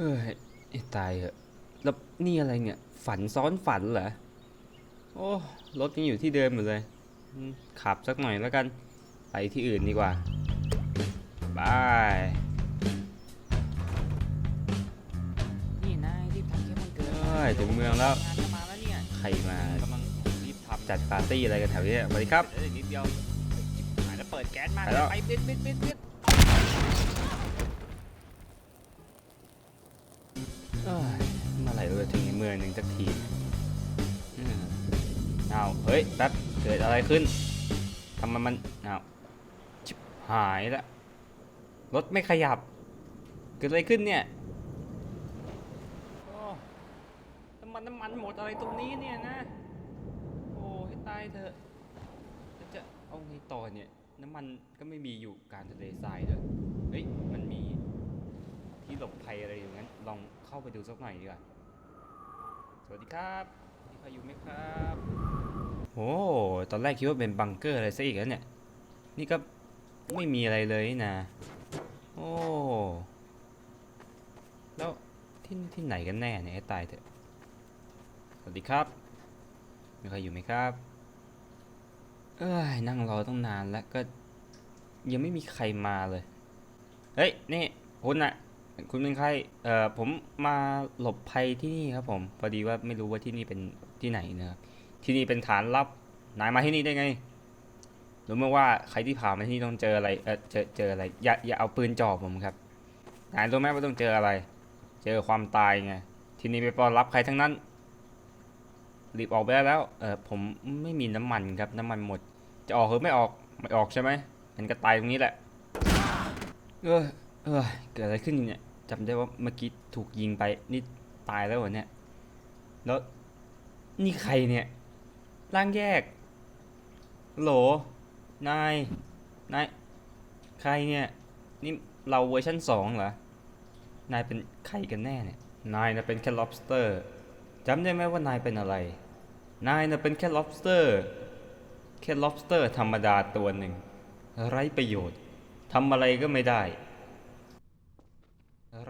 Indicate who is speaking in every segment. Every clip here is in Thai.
Speaker 1: เอ้ยไอ้ตายเหอะแล้วนี่อะไรเนี่ย ฝันซ้อนฝันเหรอ โอ้ รถยังอยู่ที่เดิมอยู่เลยอืมขับสักหน่อยแล้วกัน ไปที่อื่นดีกว่า บาย
Speaker 2: นี่นายรีบทำเค้กวันเกิด
Speaker 1: เอ้ยถึงเมืองแล้ว
Speaker 2: งานจะมาแล้วเนี่ย
Speaker 1: ใครมา กำ
Speaker 2: ลังรีบทำ
Speaker 1: จัดปาร์ตี้อะไรกันแถวนี้สวัสดีครับ
Speaker 2: เดี๋ยวนิดเดียวจิบหายแล้วเปิดแก๊สมา
Speaker 1: ไปแล้ว
Speaker 2: ไปปิดปิดปิดปิด
Speaker 1: เอ้ยเมื่อไหร่เราจะถึงเมืองหนึ่งสักทีเอาเฮ้ยแป๊บเกิดอะไรขึ้นทำไมมันเอาชิบหายละรถไม่ขยับ เกิดอะไรขึ้นเนี่ยน้ำมันน้ำมันหมดอะไรตรงนี้เนี่ยนะ โอ้ให้ตายเถอะจะเอาไงต่อเนี่ย น้ำมันก็ไม่มีอยู่การทะเลทรายเลยเฮ้ย มันมี หลบภัยอะไรอย่างนั้นลองเข้าไปดูสักหน่อยดีกว่าสวัสดีครับมีใครอยู่ไหมครับโอ้ตอนแรกคิดว่าเป็นบังเกอร์อะไรซะอีกแล้วเนี่ยนี่ก็ไม่มีอะไรเลยนี่นะโอ้แล้วที่นี่ที่ไหนกันแน่เนี่ยให้ตายเถอะสวัสดีครับมีใครอยู่ไหมครับ เอ้ยนั่งรอต้องนานแล้วก็ยังไม่มีใครมาเลย เฮ้ย นี่คุณอะ คุณเป็นใครเอ่อผมมาหลบภัยที่นี่ครับผมพอดีว่าไม่รู้ว่าที่นี่เป็นที่ไหนนะครับที่นี่เป็นฐานลับนายมาที่นี่ได้ไงรู้ไหมว่าใครที่ผ่านมาที่นี่ต้องเจออะไรเออเจอเจออะไรอย่าอย่าเอาปืนจ่อผมครับนายรู้ไหมว่าต้องเจออะไร เจอความตายไงที่นี่ไม่ต้อนรับใครทั้งนั้นรีบออกไปแล้วเออผมไม่มีน้ำมันครับน้ำมันหมด จะออกหรือไม่ออกไม่ออกใช่ไหมมันก็ตายตรงนี้แหละเออเออเกิดอะไรขึ้นเนี่ย จำได้ว่าเมื่อกี้ถูกยิงไป นี่ตายแล้วเหรอเนี่ย แล้วนี่ใครเนี่ย ร่างแยก โหล นาย นาย ใครเนี่ย นี่เราเวอร์ชันสองเหรอ นายเป็นใครกันแน่เนี่ย นายนะเป็นแค่ lobster จำได้ไหมว่านายเป็นอะไร นายนะเป็นแค่ lobster แค่ lobster ธรรมดาตัวหนึ่ง ไร้ประโยชน์ทำอะไรก็ไม่ได้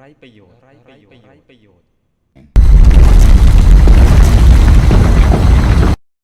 Speaker 1: ไร้ประโยชน์ไร้ประโยชน์ไร้ประโยชน์